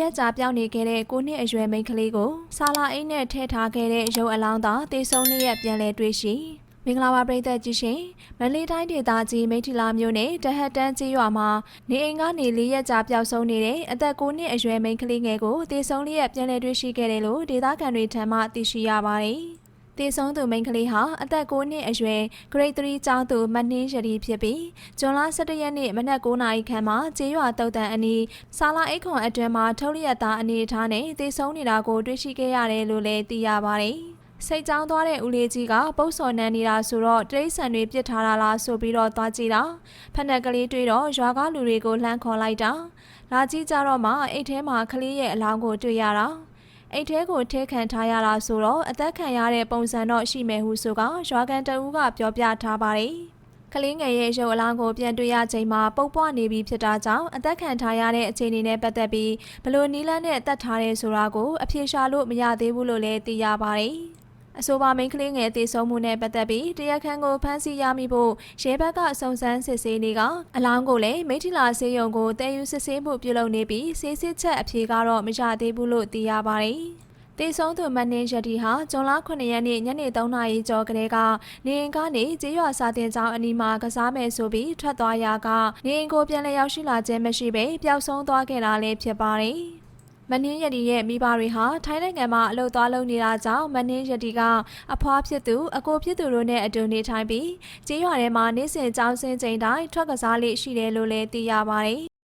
ရက်ကြာပြောင်းနေခဲ့တဲ့ကိုနှစ်အရွယ်မိန်းကလေးကိုဆာလာအိတ်နဲ့ထည့်ထားခဲ့တဲ့ရုပ်အလောင်းသာတေဆုံးလေးရက်ပြန်လဲတွေ့ရှိမင်္ဂလာပါပရိသတ်ကြီးရှင်မန္တလေးတိုင်းဒေသကြီးမိထ္ထီလာမြို့နယ်တဟတ်တန်းကြီးရွာမှာနေအိမ်ကနေ၄ရက်ကြာပျောက်ဆုံးနေတဲ့အသက်9နှစ်အရွယ်မိန်းကလေးငယ်ကိုတေဆုံးလေးရက်ပြန်လဲတွေ့ရှိခဲ့တယ်လို့ဒေသခံတွေထံမှသိရှိရပါတယ် တေဆုံးသူမိန်းကလေးဟာအသက်9နှစ်အရွယ် Grade 3ကျောင်းသူမနှင်းရည်ဖြစ်ပြီးဇွန်လ17ရက်နေ့မနက်9နာရီခန့်မှာကျေးရွာတုတ်တန်အနီးဆာလာအိတ်ခွန်အတွင်းမှာထုတ်ရရသားအနေအထားနဲ့တေဆုံးနေတာကိုတွေ့ရှိခဲ့ရတယ်လို့လည်းသိရပါတယ်။စိတ်ကြောင်းသွားတဲ့ဦးလေးကြီးကပုတ်စော်နှမ်းနေတာဆိုတော့တရိတ်ဆန်တွေပြစ်ထားတာလားဆိုပြီးတော့သွားကြည့်တာဖက်နက်ကလေးတွေ့တော့ရွာကလူတွေကိုလှမ်းခေါ်လိုက်တာလာကြည့်ကြတော့မှအိတ်ထဲမှာကလေးရဲ့အလောင်းကိုတွေ့ရတာ အိတ်ထဲကိုထဲခံထားရတာဆိုတော့အသက်ခံရတဲ့ပုံစံတော့ရှိမယ်ဟုဆိုကရွာကန်တအူးကပြောပြထားပါတယ်ကလေးငယ်ရဲ့ရုပ်အလောင်းကိုပြန်တွေ့ရချိန်မှာပုတ်ပွားနေပြီဖြစ်တာကြောင့်အသက်ခံထားရတဲ့အခြေအနေနဲ့ပတ်သက်ပြီးဘလို့နီးလန်းနဲ့အသက်ထားရဲဆိုတာကိုအဖြေရှာလို့မရသေးဘူးလို့လည်းသိရပါတယ်။ အဆိုပါမိန်းကလေးငယ်တည်ဆုံမှုနဲ့ပတ်သက်ပြီးတရားခံကိုဖမ်းဆီးရမိဖို့ရဲဘက်ကအစုံစမ်းစစ်ဆေးနေကအလောင်းကိုလည်းမိထ္ထီလာဆေးရုံကိုတည်ယူစစ်ဆေးမှုပြုလုပ်နေပြီးဆေးစစ်ချက်အဖြေကတော့မရသေးဘူးလို့သိရပါတယ်။တေဆုံးသူမန်နင်းရတီဟာဇွန်လ9ရက်နေ့ညနေ3နာရီကျော်ကလေးကနေအိမ်ကနေကျေးရွာစာတင်ကျောင်းအနီးမှာကစားမယ်ဆိုပြီးထွက်သွားရာကနေအိမ်ကိုပြန်လည်ရောက်ရှိလာခြင်းမရှိဘဲပျောက်ဆုံးသွားခဲ့တာလည်းဖြစ်ပါတယ်။ မနင်းရတီရဲ့မိဘတွေဟာထိုင်းနိုင်ငံမှာအလုပ်သွားလုပ်နေတာကြောင့်မနင်းရတီကအဖွားဖြစ်သူအကိုဖြစ်သူတို့နဲ့အတူနေထိုင်ပြီးကျေးရွာထဲမှာနေ့စဉ်ကျောင်းဆင်းချိန်တိုင်းထွက်ကစားလေးရှိတယ်လို့လည်းသိရပါတယ်။